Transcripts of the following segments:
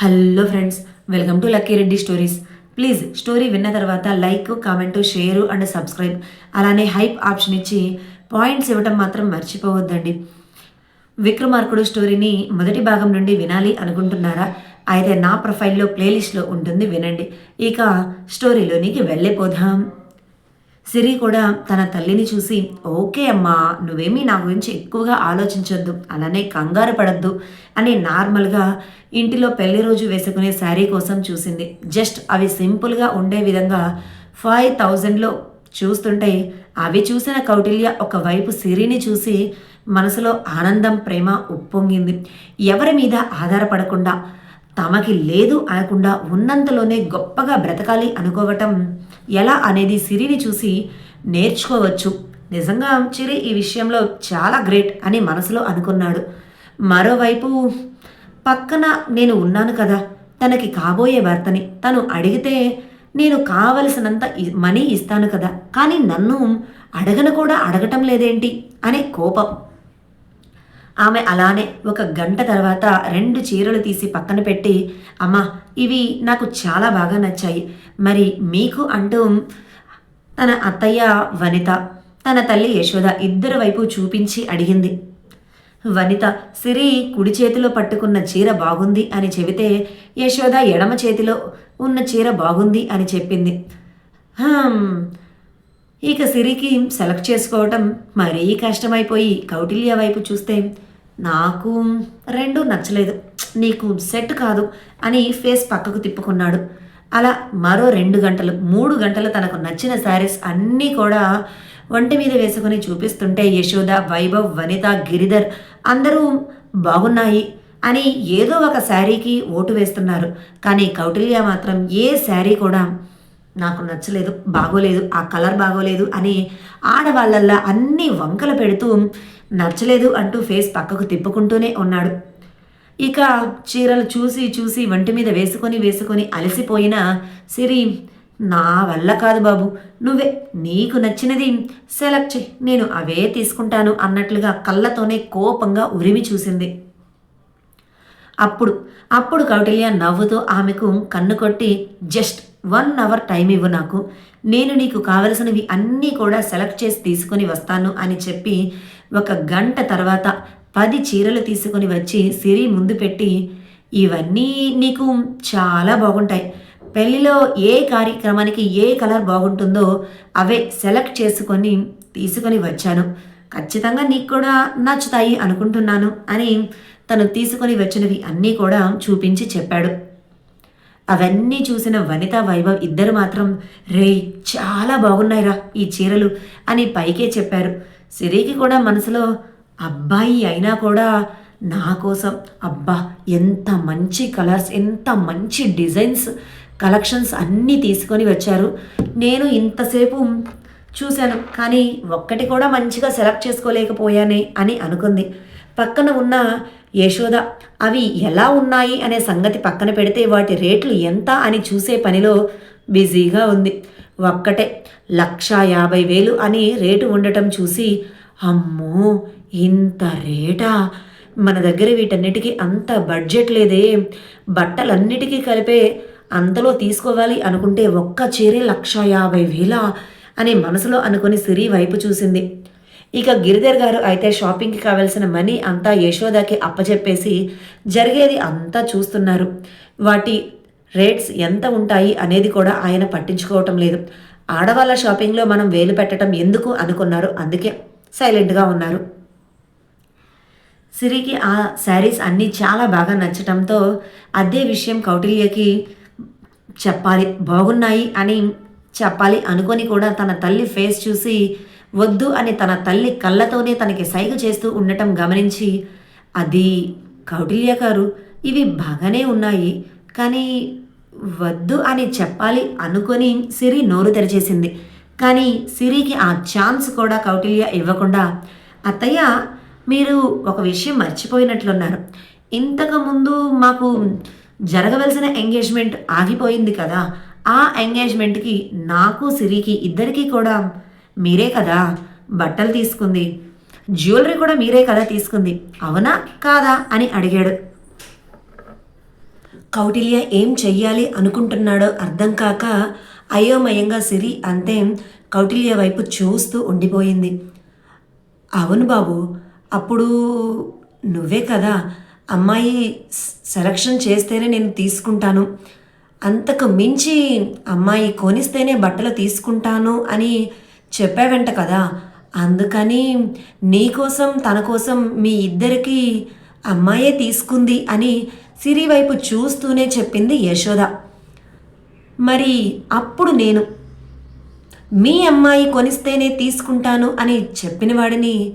Hello friends welcome to lucky Reddy stories. Please story విన్న తర్వాత like comment share and subscribe. అలానే hype option ఇచ్చి points ఇవ్వటం మాత్రం మర్చిపోవద్దండి. విక్రమార్కుడు స్టోరీని మొదటి భాగం నుండి వినాలి అనుకుంటున్నారా? అయితే నా ప్రొఫైల్లో ప్లేలిస్ట్లో ఉంటుంది వినండి. ఇక స్టోరీలోనికి వెళ్ళిపోదాం. సిరి కూడా తన తల్లిని చూసి ఓకే అమ్మా నువ్వేమీ నా గురించి ఎక్కువగా ఆలోచించొద్దు అలానే కంగారు పడద్దు అని నార్మల్గా ఇంటిలో పెళ్ళి రోజు వేసుకునే శారీ కోసం చూసింది. జస్ట్ అవి సింపుల్గా ఉండే విధంగా ఫైవ్ థౌజండ్లో చూస్తుంటే అవి చూసిన కౌటిల్య ఒకవైపు సిరిని చూసి మనసులో ఆనందం ప్రేమ ఉప్పొంగింది. ఎవరి మీద ఆధారపడకుండా తమకి లేదు అనకుండా ఉన్నంతలోనే గొప్పగా బ్రతకాలి అనుకోవటం ఎలా అనేది సిరిని చూసి నేర్చుకోవచ్చు. నిజంగా చిరి ఈ విషయంలో చాలా గ్రేట్ అని మనసులో అనుకున్నాడు. మరోవైపు పక్కన నేను ఉన్నాను కదా తనకి కాబోయే భర్తని తను అడిగితే నేను కావలసినంత మనీ ఇస్తాను కదా కానీ నన్ను అడగను కూడా అడగటం లేదేంటి? అనే కోపం. ఆమె అలానే ఒక గంట తర్వాత రెండు చీరలు తీసి పక్కన పెట్టి అమ్మా ఇవి నాకు చాలా బాగా నచ్చాయి. మరి మీకు అంటూ తన అత్తయ్య వనిత తన తల్లి యశోద ఇద్దరు వైపు చూపించి అడిగింది. వనిత సిరి కుడి చేతిలో పట్టుకున్న చీర బాగుంది అని చెబితే యశోద ఎడమ చేతిలో ఉన్న చీర బాగుంది అని చెప్పింది. ఇక సిరికి సెలెక్ట్ చేసుకోవటం మరీ కష్టమైపోయి కౌటిల్య వైపు చూస్తే నాకు రెండూ నచ్చలేదు. నీకు సెట్ కాదు అని ఫేస్ పక్కకు తిప్పుకున్నాడు. అలా మరో రెండు గంటలు మూడు గంటలు తనకు నచ్చిన శారీస్ అన్నీ కూడా ఒంటి మీద వేసుకుని చూపిస్తుంటే యశోద వైభవ్ వనిత గిరిధర్ అందరూ బాగున్నాయి అని ఏదో ఒక శారీకి ఓటు వేస్తున్నారు. కానీ కౌటిల్య మాత్రం ఏ శారీ కూడా నాకు నచ్చలేదు బాగోలేదు ఆ కలర్ బాగోలేదు అని ఆడవాళ్ళల్లా అన్ని వంకలు పెడుతూ నచ్చలేదు అంటూ ఫేస్ పక్కకు తిప్పుకుంటూనే ఉన్నాడు. ఇక చీరలు చూసి చూసి వంటి మీద వేసుకొని వేసుకొని అలసిపోయిన సిరి నా వల్ల కాదు బాబు నువ్వే నీకు నచ్చినది సెలెక్ట్ చేయి నేను అవే తీసుకుంటాను అన్నట్లుగా కళ్ళతోనే కోపంగా ఉరిమి చూసింది. అప్పుడు అప్పుడు కౌటిల్య నవ్వుతూ ఆమెకు కన్ను కొట్టి జస్ట్ వన్ అవర్ టైం ఇవ్వు నాకు. నేను నీకు కావలసినవి అన్నీ కూడా సెలెక్ట్ చేసి తీసుకొని వస్తాను అని చెప్పి ఒక గంట తర్వాత పది చీరలు తీసుకొని వచ్చి సిరి ముందు పెట్టి ఇవన్నీ నీకు చాలా బాగుంటాయి. పెళ్ళిలో ఏ కార్యక్రమానికి ఏ కలర్ బాగుంటుందో అవే సెలెక్ట్ చేసుకొని తీసుకొని వచ్చాను. ఖచ్చితంగా నీకు కూడా నచ్చుతాయి అనుకుంటున్నాను అని తను తీసుకొని వచ్చినవి అన్నీ కూడా చూపించి చెప్పాడు. అవన్నీ చూసిన వనిత వైభవ్ ఇద్దరు మాత్రం రే చాలా బాగున్నాయిరా ఈ చీరలు అని పైకే చెప్పారు. సిరికి కూడా మనసులో అబ్బాయి అయినా కూడా నా కోసం అబ్బా ఎంత మంచి కలర్స్ ఎంత మంచి డిజైన్స్ కలెక్షన్స్ అన్నీ తీసుకొని వచ్చారు. నేను ఇంతసేపు చూశాను కానీ ఒక్కటి కూడా మంచిగా సెలెక్ట్ చేసుకోలేకపోయానే అని అనుకుంది. పక్కన ఉన్న యశోద అవి ఎలా ఉన్నాయి? అనే సంగతి పక్కన పెడితే వాటి రేట్లు ఎంత అని చూసే పనిలో బిజీగా ఉంది. ఒక్కటే లక్ష యాభై వేలు అని రేటు ఉండటం చూసి అమ్మో ఇంత రేటా? మన దగ్గర వీటన్నిటికీ అంత బడ్జెట్ లేదే. బట్టలన్నిటికీ కలిపే అంతలో తీసుకోవాలి అనుకుంటే ఒక్క చీరే లక్ష యాభై వేల? అని మనసులో అనుకుని సిరి వైపు చూసింది. ఇక గిరిధర్ గారు అయితే షాపింగ్కి కావాల్సిన మనీ అంతా యశోదకి అప్పచెప్పేసి జరిగేది అంతా చూస్తున్నారు. వాటి రేట్స్ ఎంత ఉంటాయి అనేది కూడా ఆయన పట్టించుకోవటం లేదు. ఆడవాళ్ళ షాపింగ్లో మనం వేలు పెట్టడం ఎందుకు అనుకున్నారు? అందుకే సైలెంట్గా ఉన్నారు. సిరికి ఆ శారీస్ అన్నీ చాలా బాగా నచ్చటంతో అదే విషయం కౌటిల్యకి చెప్పాలి. బాగున్నాయి అని చెప్పాలి అనుకొని కూడా తన తల్లి ఫేస్ చూసి వద్దు అని తన తల్లి కళ్ళతోనే తనకి సైగ చేస్తూ ఉండటం గమనించి అది కౌటిల్య గారు ఇవి బాగానే ఉన్నాయి కానీ వద్దు అని చెప్పాలి అనుకొని సిరి నోరు తెరిచేసింది. కానీ సిరికి ఆ ఛాన్స్ కూడా కౌటిల్య ఇవ్వకుండా అత్తయ్య మీరు ఒక విషయం మర్చిపోయినట్లున్నారు. ఇంతకుముందు మాకు జరగవలసిన ఎంగేజ్మెంట్ ఆగిపోయింది కదా ఆ ఎంగేజ్మెంట్కి నాకు సిరికి ఇద్దరికీ కూడా మీరే కదా బట్టలు తీసుకుంది. జ్యువెలరీ కూడా మీరే కదా తీసుకుంది. అవునా కాదా అని అడిగాడు. కౌటిల్య ఏం చెయ్యాలి అనుకుంటున్నాడో అర్థం కాక అయోమయంగా సిరి అంతే కౌటిల్య వైపు చూస్తూ ఉండిపోయింది. అవును బాబు అప్పుడు నువ్వే కదా అమ్మాయి సెలక్షన్ చేస్తేనే నేను తీసుకుంటాను. అంతకు మించి అమ్మాయి కొనిస్తేనే బట్టలు తీసుకుంటాను అని చెప్పావంట కదా. అందుకని నీకోసం తన కోసం మీ ఇద్దరికి అమ్మాయే తీసుకుంది అని సిరి వైపు చూస్తూనే చెప్పింది యశోద. మరి అప్పుడు నేను మీ అమ్మాయి కొనిస్తేనే తీసుకుంటాను అని చెప్పిన వాడిని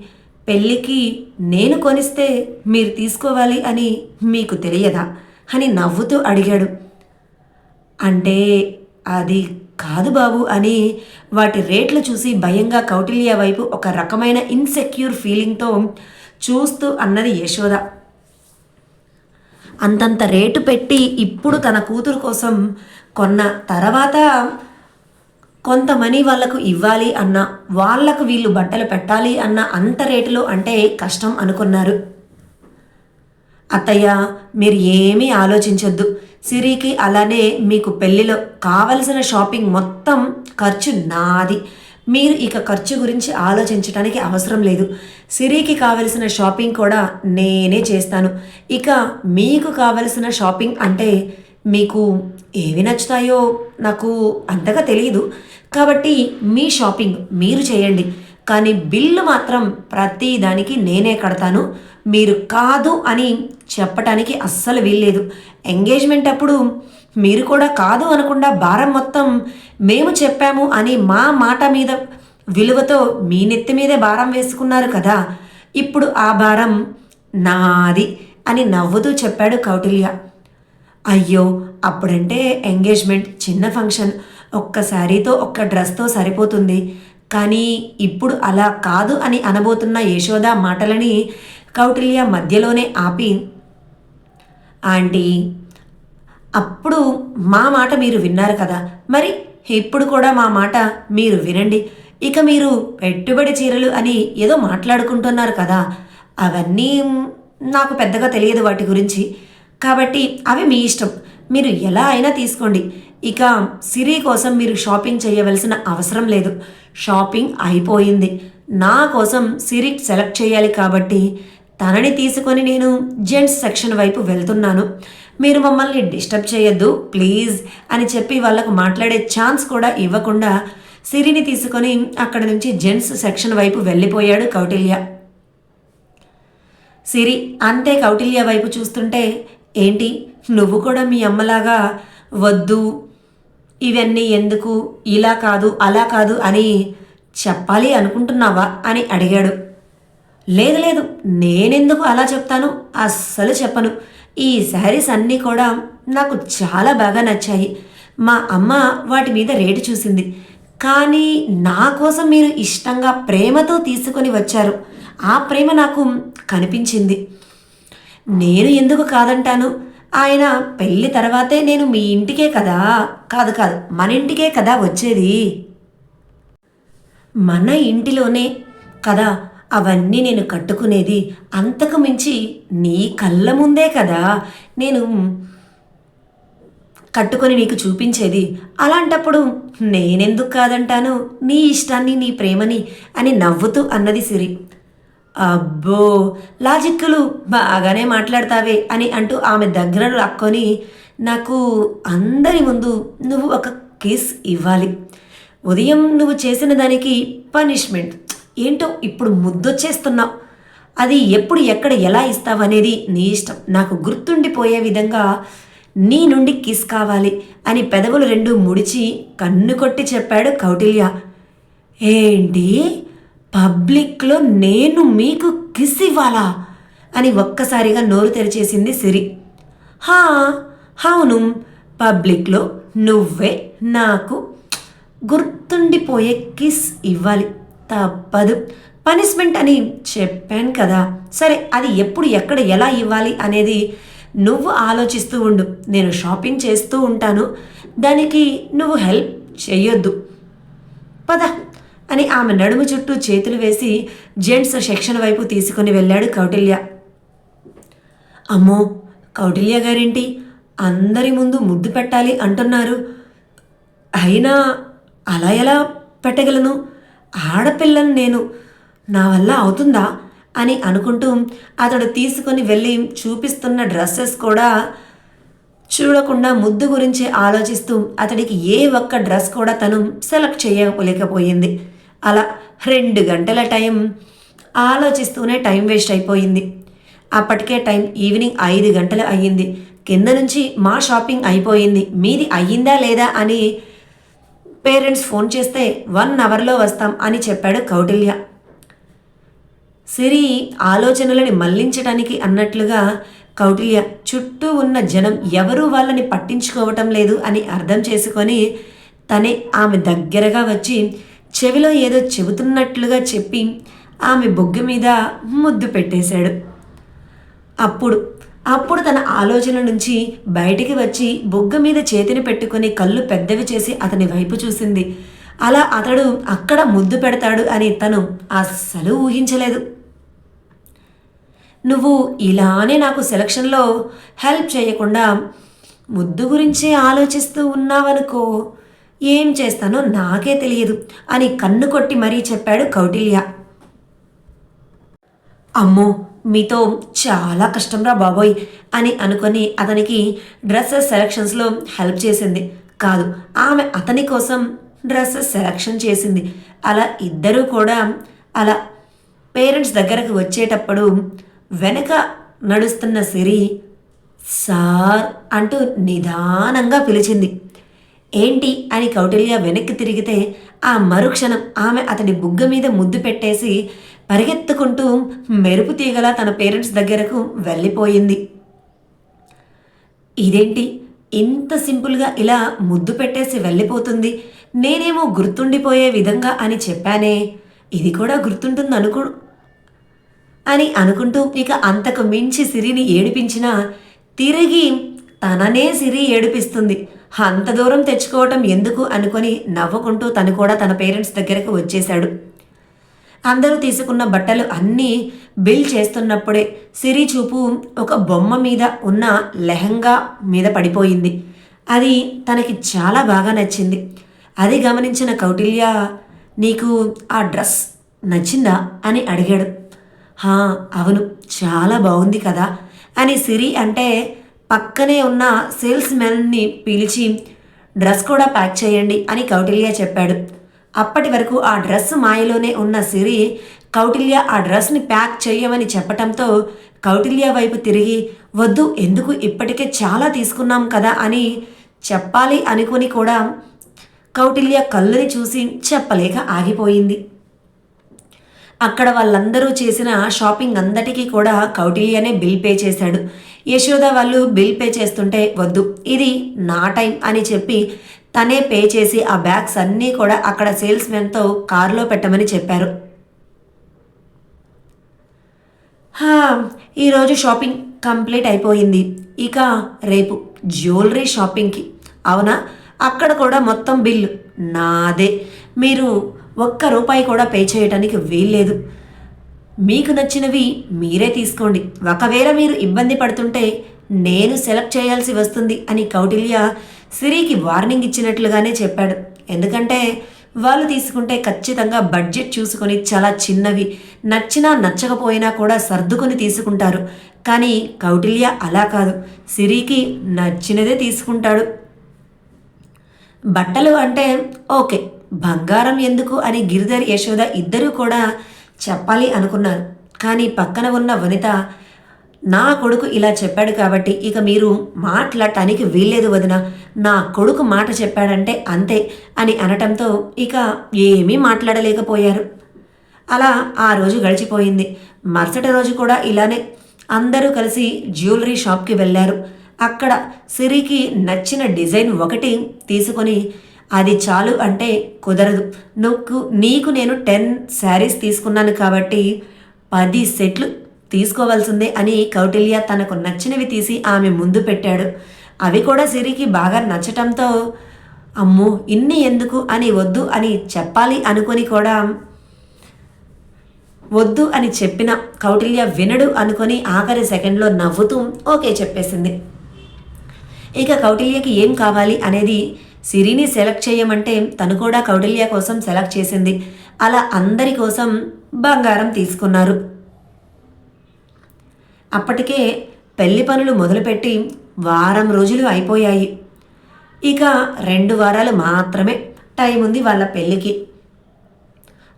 పెళ్ళికి నేను కొనిస్తే మీరు తీసుకోవాలి అని మీకు తెలియదా అని నవ్వుతూ అడిగాడు. అంటే అది కాదు బాబు అని వాటి రేట్లు చూసి భయంగా కౌటిల్య వైపు ఒక రకమైన ఇన్సెక్యూర్ ఫీలింగ్తో చూస్తూ అన్నది యశోద. అంతంత రేటు పెట్టి ఇప్పుడు తన కూతురు కోసం కొన్న తర్వాత కొంత మనీ వాళ్ళకు ఇవ్వాలి అన్న వాళ్ళకు వీళ్ళు బట్టలు పెట్టాలి అన్న అంత రేటులో అంటే కష్టం అనుకున్నారు. అత్తయ్య మీరు ఏమీ ఆలోచించొద్దు. సిరికి అలానే మీకు పెళ్ళిలో కావలసిన షాపింగ్ మొత్తం ఖర్చు నాది. మీరు ఇక ఖర్చు గురించి ఆలోచించడానికి అవసరం లేదు. సిరికి కావలసిన షాపింగ్ కూడా నేనే చేస్తాను. ఇక మీకు కావలసిన షాపింగ్ అంటే మీకు ఏవి నచ్చుతాయో నాకు అంతగా తెలియదు. కాబట్టి మీ షాపింగ్ మీరు చేయండి. కానీ బిల్లు మాత్రం ప్రతి దానికి నేనే కడతాను. మీరు కాదు అని చెప్పటానికి అస్సలు వీల్లేదు. ఎంగేజ్మెంట్ అప్పుడు మీరు కూడా కాదు అనకుండా భారం మొత్తం మేము చెప్పాము అని మా మాట మీద విలువతో మీ నెత్తి మీదే భారం వేసుకున్నారు కదా. ఇప్పుడు ఆ భారం నాది అని నవ్వుతూ చెప్పాడు కౌటిల్య. అయ్యో అప్పుడంటే ఎంగేజ్మెంట్ చిన్న ఫంక్షన్. ఒక్క శారీతో ఒక్క డ్రెస్తో సరిపోతుంది. కానీ ఇప్పుడు అలా కాదు అని అనబోతున్న యశోద మాటలని కౌటిల్య మధ్యలోనే ఆపి ఆంటీ అప్పుడు మా మాట మీరు విన్నారు కదా. మరి ఇప్పుడు కూడా మా మాట మీరు వినండి. ఇక మీరు పెట్టుబడి చీరలు అని ఏదో మాట్లాడుకుంటున్నారు కదా. అవన్నీ నాకు పెద్దగా తెలియదు వాటి గురించి. కాబట్టి అవి మీ ఇష్టం. మీరు ఎలా అయినా తీసుకోండి. ఇక సిరి కోసం మీరు షాపింగ్ చేయవలసిన అవసరం లేదు. షాపింగ్ అయిపోయింది. నా కోసం సిరి సెలెక్ట్ చేయాలి కాబట్టి తనని తీసుకొని నేను జెంట్స్ సెక్షన్ వైపు వెళ్తున్నాను. మీరు మమ్మల్ని డిస్టర్బ్ చేయొద్దు ప్లీజ్ అని చెప్పి వాళ్ళకు మాట్లాడే ఛాన్స్ కూడా ఇవ్వకుండా సిరిని తీసుకొని అక్కడ నుంచి జెంట్స్ సెక్షన్ వైపు వెళ్ళిపోయాడు కౌటిల్య. సిరి అంతే కౌటిల్య వైపు చూస్తుంటే ఏంటి? నువ్వు కూడా మీ అమ్మలాగా వద్దు ఇవన్నీ ఎందుకు? ఇలా కాదు అలా కాదు అని చెప్పాలి అనుకుంటున్నావా అని అడిగాడు. లేదు లేదు నేనెందుకు అలా చెప్తాను? అస్సలు చెప్పను. ఈ శారీస్ అన్నీ కూడా నాకు చాలా బాగా నచ్చాయి. మా అమ్మ వాటి మీద రేటు చూసింది. కానీ నా కోసం మీరు ఇష్టంగా ప్రేమతో తీసుకొని వచ్చారు. ఆ ప్రేమ నాకు కనిపించింది. నేను ఎందుకు కాదంటాను? ఆయన పెళ్ళి తర్వాతే నేను మీ ఇంటికే కదా. కాదు కాదు మన ఇంటికే కదా వచ్చేది. మన ఇంటిలోనే కదా అవన్నీ నేను కట్టుకునేది. అంతకు మించి నీ కళ్ళ ముందే కదా నేను కట్టుకొని నీకు చూపించేది. అలాంటప్పుడు నేనెందుకు కాదంటాను? నీ ఇష్టాన్ని నీ ప్రేమని అని నవ్వుతూ అన్నది సిరి. అబ్బో లాజిక్కులు. బాగానే మాట్లాడతావే అని అంటూ ఆమె దగ్గర లాక్కొని నాకు అందరి ముందు నువ్వు ఒక కిస్ ఇవ్వాలి. ఉదయం నువ్వు చేసిన దానికి పనిష్మెంట్ ఏంటో ఇప్పుడు ముద్దొచ్చేస్తున్నావు. అది ఎప్పుడు ఎక్కడ ఎలా ఇస్తావనేది నీ ఇష్టం. నాకు గుర్తుండిపోయే విధంగా నీ నుండి కిస్ కావాలి అని పెదవులు రెండు ముడిచి కన్ను కొట్టి చెప్పాడు కౌటిల్య. ఏంటి? పబ్లిక్లో నేను మీకు కిస్ ఇవ్వాలా? అని ఒక్కసారిగా నోరు తెరిచేసింది సిరి. హా అవును పబ్లిక్లో నువ్వే నాకు గుర్తుండిపోయే కిస్ ఇవ్వాలి. తప్పదు. పనిష్మెంట్ అని చెప్పాను కదా. సరే అది ఎప్పుడు ఎక్కడ ఎలా ఇవ్వాలి అనేది నువ్వు ఆలోచిస్తూ ఉండు. నేను షాపింగ్ చేస్తూ ఉంటాను. దానికి నువ్వు హెల్ప్ చేయొద్దు పద. అని ఆమె నడుము చుట్టూ చేతులు వేసి జెంట్స్ సెక్షన్ వైపు తీసుకుని వెళ్ళాడు కౌటిల్య. అమ్మో కౌటిల్య గారేంటి? అందరి ముందు ముద్దు పెట్టాలి అంటున్నారు. అయినా అలా ఎలా పెట్టగలను? ఆడపిల్లను నేను. నా వల్ల అవుతుందా? అని అనుకుంటూ అతడు తీసుకొని వెళ్ళి చూపిస్తున్న డ్రెస్సెస్ కూడా చూడకుండా ముద్దు గురించి ఆలోచిస్తూ అతడికి ఏ ఒక్క డ్రెస్ కూడా తను సెలెక్ట్ చేయలేకపోయింది. అలా రెండు గంటల టైం ఆలోచిస్తూనే టైం వేస్ట్ అయిపోయింది. అప్పటికే టైం ఈవినింగ్ ఐదు గంటలు అయ్యింది. కింద నుంచి మా షాపింగ్ అయిపోయింది. మీది అయ్యిందా లేదా అని పేరెంట్స్ ఫోన్ చేస్తే వన్ అవర్లో వస్తాం అని చెప్పాడు కౌటిల్య. సిరి ఆలోచనలని మళ్ళించడానికి అన్నట్లుగా కౌటిల్య చుట్టూ ఉన్న జనం ఎవరూ వాళ్ళని పట్టించుకోవటం లేదు అని అర్థం చేసుకొని తనే ఆమె దగ్గరగా వచ్చి చెవిలో ఏదో చెబుతున్నట్లుగా చెప్పి ఆమె బొగ్గ మీద ముద్దు పెట్టేశాడు. అప్పుడు అప్పుడు తన ఆలోచన నుంచి బయటికి వచ్చి బొగ్గ మీద చేతిని పెట్టుకుని కళ్ళు పెద్దవి చేసి అతని వైపు చూసింది. అలా అతడు అక్కడ ముద్దు పెడతాడు అని తను అస్సలు ఊహించలేదు. నువ్వు ఇలానే నాకు సెలక్షన్లో హెల్ప్ చేయకుండా ముద్దు గురించి ఆలోచిస్తూ ఉన్నావనుకో ఏం చేస్తానో నాకే తెలియదు అని కన్ను కొట్టి మరీ చెప్పాడు కౌటిల్య. అమ్మో మీతో చాలా కష్టంరా బాబోయ్ అని అనుకొని అతనికి డ్రెస్సెస్ సెలక్షన్స్లో హెల్ప్ చేసింది. కాదు ఆమె అతని కోసం డ్రెస్సెస్ సెలక్షన్ చేసింది. అలా ఇద్దరూ కూడా అలా పేరెంట్స్ దగ్గరకు వచ్చేటప్పుడు వెనక నడుస్తున్న సిరి సార్ అంటూ నిదానంగా పిలిచింది. ఏంటి అని కౌటిల్య వెనక్కి తిరిగితే ఆ మరుక్షణం ఆమె అతని బుగ్గ మీద ముద్దు పెట్టేసి పరిగెత్తుకుంటూ మెరుపు తీగలా తన పేరెంట్స్ దగ్గరకు వెళ్ళిపోయింది. ఇదేంటి? ఇంత సింపుల్గా ఇలా ముద్దు పెట్టేసి వెళ్ళిపోతుంది. నేనేమో గుర్తుండిపోయే విధంగా అని చెప్పానే. ఇది కూడా గుర్తుంటుంది అనుకో అని అనుకుంటూ ఇక అంతకు మించి సిరిని ఏడిపించినా తిరిగి తననే సిరి ఏడిపిస్తుంది. అంత దూరం తెచ్చుకోవటం ఎందుకు అనుకొని నవ్వుకుంటూ తను కూడా తన పేరెంట్స్ దగ్గరకు వచ్చేశాడు. అందరూ తీసుకున్న బట్టలు అన్నీ బిల్ చేస్తున్నప్పుడే సిరి చూపు ఒక బొమ్మ మీద ఉన్న లెహంగా మీద పడిపోయింది. అది తనకి చాలా బాగా నచ్చింది. అది గమనించిన కౌటిల్య నీకు ఆ డ్రెస్ నచ్చిందా? అని అడిగాడు. హా అవును చాలా బాగుంది కదా అని సిరి అంటే పక్కనే ఉన్న సేల్స్ మెన్ని పిలిచి డ్రెస్ కూడా ప్యాక్ చేయండి అని కౌటిల్య చెప్పాడు. అప్పటి వరకు ఆ డ్రెస్ మాయలోనే ఉన్న సిరి కౌటిల్య ఆ డ్రెస్ని ప్యాక్ చేయమని చెప్పటంతో కౌటిల్య వైపు తిరిగి వద్దు ఎందుకు ఇప్పటికే చాలా తీసుకున్నాం కదా అని చెప్పాలి అనుకుని కూడా కౌటిల్య కళ్ళుని చూసి చెప్పలేక ఆగిపోయింది. అక్కడ వాళ్ళందరూ చేసిన షాపింగ్ అందటికీ కూడా కౌటిల్యనే బిల్ పే చేశాడు. యశోద వాళ్ళు బిల్ పే చేస్తుంటే వద్దు ఇది నా టైం అని చెప్పి తనే పే చేసి ఆ బ్యాగ్స్ అన్నీ కూడా అక్కడ సేల్స్మెన్తో కారులో పెట్టమని చెప్పారు. ఈరోజు షాపింగ్ కంప్లీట్ అయిపోయింది. ఇక రేపు జ్యువెలరీ షాపింగ్కి. అవునా? అక్కడ కూడా మొత్తం బిల్లు నాదే. మీరు ఒక్క రూపాయి కూడా పే చేయడానికి వీల్లేదు. మీకు నచ్చినవి మీరే తీసుకోండి. ఒకవేళ మీరు ఇబ్బంది పడుతుంటే నేను సెలెక్ట్ చేయాల్సి వస్తుంది అని కౌటిల్య సిరికి వార్నింగ్ ఇచ్చినట్లుగానే చెప్పాడు. ఎందుకంటే వాళ్ళు తీసుకుంటే ఖచ్చితంగా బడ్జెట్ చూసుకొని చాలా చిన్నవి. నచ్చినా నచ్చకపోయినా కూడా సర్దుకొని తీసుకుంటారు. కానీ కౌటిల్య అలా కాదు. సిరికి నచ్చినదే తీసుకుంటాడు. బట్టలు అంటే ఓకే. బంగారం ఎందుకు అని గిరిధర్ యశోద ఇద్దరూ కూడా చెప్పాలి అనుకున్నారు. కానీ పక్కన ఉన్న వనిత నా కొడుకు ఇలా చెప్పాడు కాబట్టి ఇక మీరు మాట్లాడటానికి వీల్లేదు వదిన. నా కొడుకు మాట చెప్పాడంటే అంతే అని అనటంతో ఇక ఏమీ మాట్లాడలేకపోయారు. అలా ఆ రోజు గడిచిపోయింది. మరుసటి రోజు కూడా ఇలానే అందరూ కలిసి జ్యువెలరీ షాప్కి వెళ్ళారు. అక్కడ సిరికి నచ్చిన డిజైన్ ఒకటి తీసుకొని అది చాలు అంటే కుదరదు. నువ్వు నీకు నేను టెన్ శారీస్ తీసుకున్నాను కాబట్టి పది సెట్లు తీసుకోవాల్సిందే అని కౌటిల్య తనకు నచ్చినవి తీసి ఆమె ముందు పెట్టాడు. అవి కూడా సిరికి బాగా నచ్చటంతో అమ్మో ఇన్ని ఎందుకు అని వద్దు అని చెప్పాలి అనుకొని కూడా వద్దు అని చెప్పిన కౌటిల్య వినడు అనుకొని ఆఖరి సెకండ్లో నవ్వుతూ ఓకే చెప్పేసింది. ఇక కౌటిల్యకి ఏం కావాలి అనేది సిరిని సెలెక్ట్ చేయమంటే తను కూడా కౌటిల్య కోసం సెలెక్ట్ చేసింది. అలా అందరి కోసం బంగారం తీసుకున్నారు. అప్పటికే పెళ్ళి పనులు మొదలుపెట్టి వారం రోజులు అయిపోయాయి. ఇక రెండు వారాలు మాత్రమే టైం ఉంది వాళ్ళ పెళ్ళికి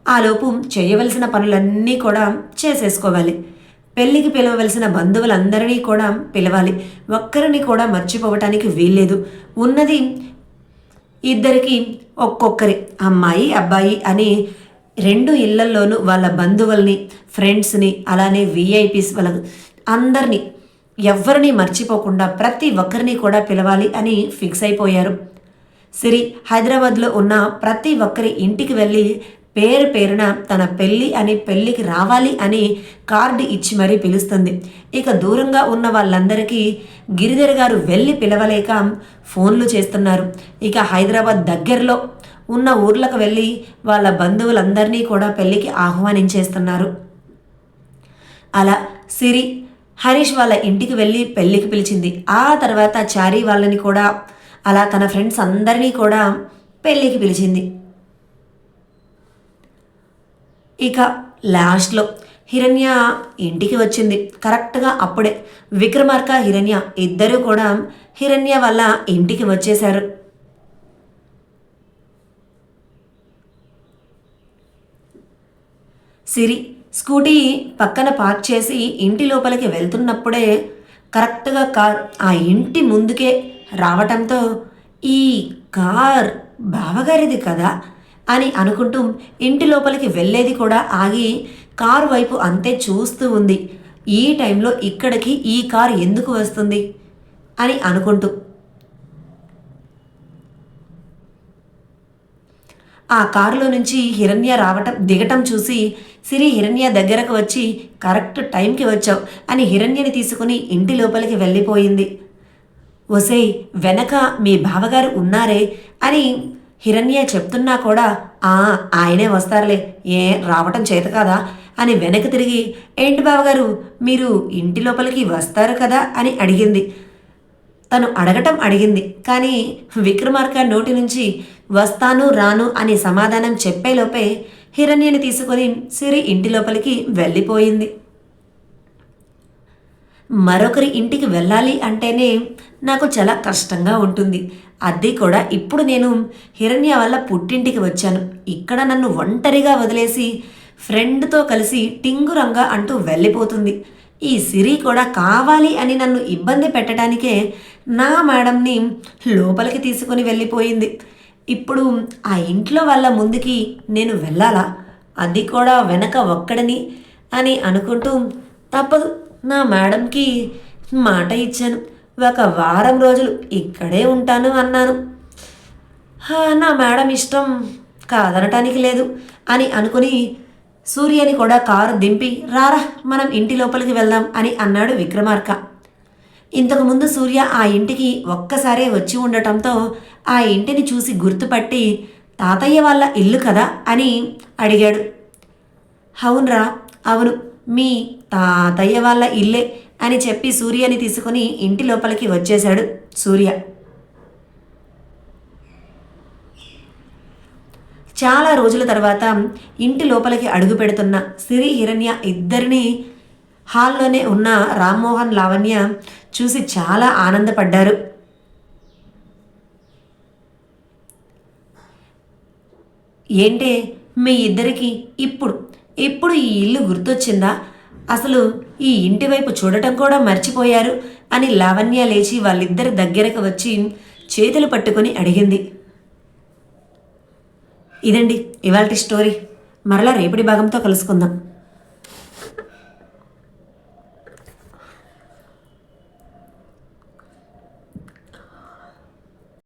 ఆలోపు చేయవలసిన పనులన్నీ కూడా చేసేసుకోవాలి. పెళ్ళికి పిలవవలసిన బంధువులందరినీ కూడా పిలవాలి. ఒక్కరిని కూడా మర్చిపోవటానికి వీల్లేదు. ఉన్నది ఇద్దరికి ఒక్కొక్కరి అమ్మాయి అబ్బాయి అని రెండు ఇళ్ళల్లోనూ వాళ్ళ బంధువుల్ని ఫ్రెండ్స్ని అలానే విఐపీస్ వాళ్ళ అందరినీ ఎవరిని మర్చిపోకుండా ప్రతి ఒక్కరిని కూడా పిలవాలి అని ఫిక్స్ అయిపోయారు. సిరి హైదరాబాద్లో ఉన్న ప్రతి ఒక్కరి ఇంటికి వెళ్ళి పేరు పేరున తన పెళ్ళి అని పెళ్ళికి రావాలి అని కార్డు ఇచ్చి మరీ పిలుస్తుంది. ఇక దూరంగా ఉన్న వాళ్ళందరికీ గిరిధర్ గారు వెళ్ళి పిలవలేక ఫోన్లు చేస్తున్నారు. ఇక హైదరాబాద్ దగ్గరలో ఉన్న ఊర్లకు వెళ్ళి వాళ్ళ బంధువులందరినీ కూడా పెళ్ళికి ఆహ్వానించేస్తున్నారు. అలా సిరి హరీష్ వాళ్ళ ఇంటికి వెళ్ళి పెళ్ళికి పిలిచింది. ఆ తర్వాత చారీ వాళ్ళని కూడా అలా తన ఫ్రెండ్స్ అందరినీ కూడా పెళ్ళికి పిలిచింది. ఇక లాస్ట్లో హిరణ్య ఇంటికి వచ్చింది. కరెక్ట్గా అప్పుడే విక్రమార్క హిరణ్య ఇద్దరూ కూడా హిరణ్య వల్ల ఇంటికి వచ్చేశారు. సిరి స్కూటీ పక్కన పార్క్ చేసి ఇంటి లోపలికి వెళ్తున్నప్పుడే కరెక్ట్గా కార్ ఆ ఇంటి ముందుకే రావటంతో ఈ కార్ బావగారిది కదా? అని అనుకుంటూ ఇంటి లోపలికి వెళ్ళేది కూడా ఆగి కారు వైపు అంతే చూస్తూ ఉంది. ఈ టైంలో ఇక్కడికి ఈ కార్ ఎందుకు వస్తుంది? అని అనుకుంటూ. ఆ కారులో నుంచి హిరణ్య రావటం దిగటం చూసి సిరి హిరణ్య దగ్గరకు వచ్చి కరెక్ట్ టైంకి వచ్చావు అని హిరణ్యని తీసుకుని ఇంటి లోపలికి వెళ్ళిపోయింది. ఒసేయ్ వెనక మీ బావగారు ఉన్నారే అని హిరణ్య చెప్తున్నా కూడా ఆ ఆయనే వస్తారులే ఏ రావటం చేత కదా? అని వెనక్కి తిరిగి ఏంటి బావగారు మీరు ఇంటి లోపలికి వస్తారు కదా? అని అడిగింది. తను అడగటం అడిగింది కానీ విక్రమార్క నోటి నుంచి వస్తాను రాను అని సమాధానం చెప్పేలోపే హిరణ్యని తీసుకొని సిరి ఇంటి లోపలికి వెళ్ళిపోయింది. మరొకరి ఇంటికి వెళ్ళాలి అంటేనే నాకు చాలా కష్టంగా ఉంటుంది. అది కూడా ఇప్పుడు నేను హిరణ్య వల్ల పుట్టింటికి వచ్చాను. ఇక్కడ నన్ను ఒంటరిగా వదిలేసి ఫ్రెండ్తో కలిసి టింగురంగా అంటూ వెళ్ళిపోతుంది. ఈ సిరి కూడా కావాలి అని నన్ను ఇబ్బంది పెట్టడానికే నా మేడంని లోపలికి తీసుకొని వెళ్ళిపోయింది. ఇప్పుడు ఆ ఇంట్లో వాళ్ళ ముందుకి నేను వెళ్ళాలా? అది కూడా వెనక ఒక్కడిని అని అనుకుంటూ తప్పదు. నా మేడంకి మాట ఇచ్చాను. ఒక వారం రోజులు ఇక్కడే ఉంటాను అన్నాను. నా మేడం ఇష్టం కాదనటానికి లేదు అని అనుకుని సూర్యని కూడా కారు దింపి రారా మనం ఇంటి లోపలికి వెళ్దాం అని అన్నాడు విక్రమార్క. ఇంతకుముందు సూర్య ఆ ఇంటికి ఒక్కసారే వచ్చి ఉండటంతో ఆ ఇంటిని చూసి గుర్తుపట్టి తాతయ్య వాళ్ళ ఇల్లు కదా అని అడిగాడు. అవునరా అవును. మీ తాతయ్య వాళ్ళ ఇల్లే అని చెప్పి సూర్యని తీసుకుని ఇంటి లోపలికి వచ్చేశాడు సూర్య. చాలా రోజుల తర్వాత ఇంటి లోపలికి అడుగు పెడుతున్న సిరి హిరణ్య ఇద్దరిని హాల్లోనే ఉన్న రామ్మోహన్ లావణ్య చూసి చాలా ఆనందపడ్డారు. ఏంటే మీ ఇద్దరికి ఇప్పుడు ఇప్పుడు ఈ ఇల్లు గుర్తొచ్చిందా? అసలు ఈ ఇంటి వైపు చూడటం కూడా మర్చిపోయారు అని లావణ్య లేచి వాళ్ళిద్దరి దగ్గరకు వచ్చి చేతులు పట్టుకొని అడిగింది. ఇదండి ఇవాళ స్టోరీ. మరలా రేపటి భాగంతో కలుసుకుందాం.